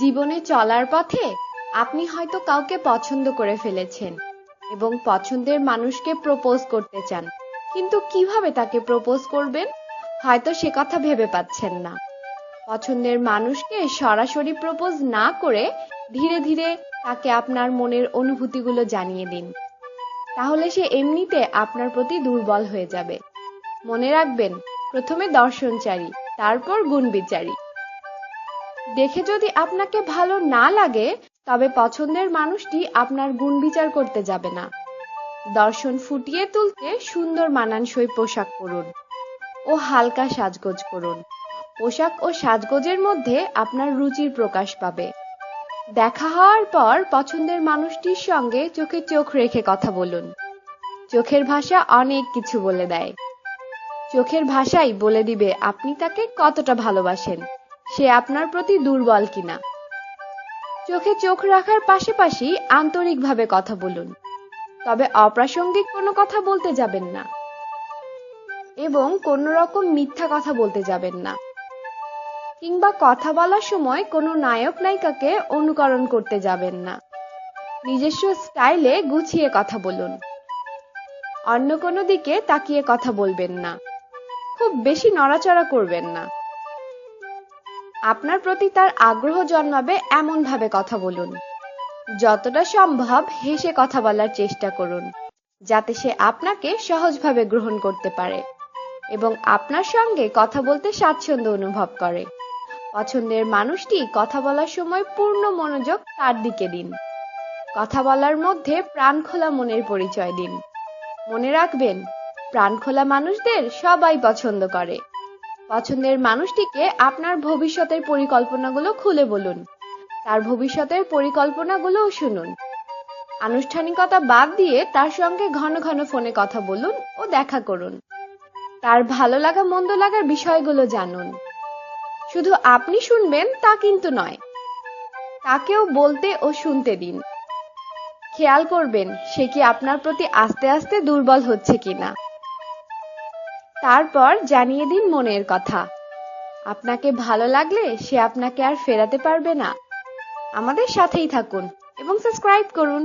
জীবনে চলার পথে আপনি হয়তো কাউকে পছন্দ করে ফেলেছেন এবং পছন্দের মানুষকে প্রপোজ করতে চান। কিন্তু কীভাবে তাকে প্রপোজ করবেন? হয়তো সে কথা ভেবে পাচ্ছেন না। পছন্দের মানুষকে সরাসরি প্রপোজ না করে ধীরে ধীরে তাকে আপনার মনের অনুভূতিগুলো জানিয়ে দিন। তাহলে সে এমনিতে আপনার প্রতি দুর্বল হয়ে যাবে। মনে রাখবেন, প্রথমে দর্শনচারী, তারপর গুণবিচারী। দেখে যদি আপনাকে ভালো না লাগে, তবে পছন্দের মানুষটি আপনার গুণ বিচার করতে যাবে না। দর্শন ফুটিয়ে তুলতে সুন্দর মানানসই পোশাক পরুন ও হালকা সাজগোজ করুন। পোশাক ও সাজগোজের মধ্যে আপনার রুচির প্রকাশ পাবে। দেখা হওয়ার পর পছন্দের মানুষটির সঙ্গে চোখে চোখ রেখে কথা বলুন। চোখের ভাষা অনেক কিছু বলে দেয়। চোখের ভাষাই বলে দিবে আপনি তাকে কতটা ভালোবাসেন। সে আপনার প্রতি দুর্বল কিনা? চোখে চোখ রাখার পাশাপাশি আন্তরিকভাবে কথা বলুন। তবে অপ্রাসঙ্গিক কোনো কথা বলতে যাবেন না। এবং কোনো রকম মিথ্যা কথা বলতে যাবেন না। কিংবা কথা বলার সময় কোনো নায়ক নায়িকাকে অনুকরণ করতে যাবেন না। নিজস্ব স্টাইলে গুছিয়ে কথা বলুন। অন্য কোনো দিকে তাকিয়ে কথা বলবেন না। খুব বেশি নড়াচড়া করবেন না। আপনার প্রতি তার আগ্রহ জন্মাবে এমন ভাবে কথা বলুন। যতটা সম্ভব হেসে কথা বলার চেষ্টা করুন, যাতে সে আপনাকে সহজভাবে গ্রহণ করতে পারে এবং আপনার সঙ্গে কথা বলতে স্বাচ্ছন্দ্য অনুভব করে। পছন্দের মানুষটি কথা বলার সময় পূর্ণ মনোযোগ তার দিকে দিন। কথা বলার মধ্যে প্রাণ খোলা মনের পরিচয় দিন। মনে রাখবেন, প্রাণ খোলা মানুষদের সবাই পছন্দ করে। পছন্দের মানুষটিকে আপনার ভবিষ্যতের পরিকল্পনাগুলো খুলে বলুন। তার ভবিষ্যতের পরিকল্পনাগুলোও শুনুন। আনুষ্ঠানিকতা বাদ দিয়ে তার সঙ্গে ঘন ঘন ফোনে কথা বলুন ও দেখা করুন। তার ভালো লাগা, মন্দ লাগার বিষয়গুলো জানুন। শুধু আপনি শুনবেন তা কিন্তু নয়, তাকেও বলতে ও শুনতে দিন। খেয়াল করবেন, সে কি আপনার প্রতি আস্তে আস্তে দুর্বল হচ্ছে কিনা। তারপর জানিয়ে দিন মনের কথা। আপনাকে ভালো লাগলে সে আপনাকে আর ফেরাতে পারবে না। আমাদের সাথেই থাকুন এবং সাবস্ক্রাইব করুন।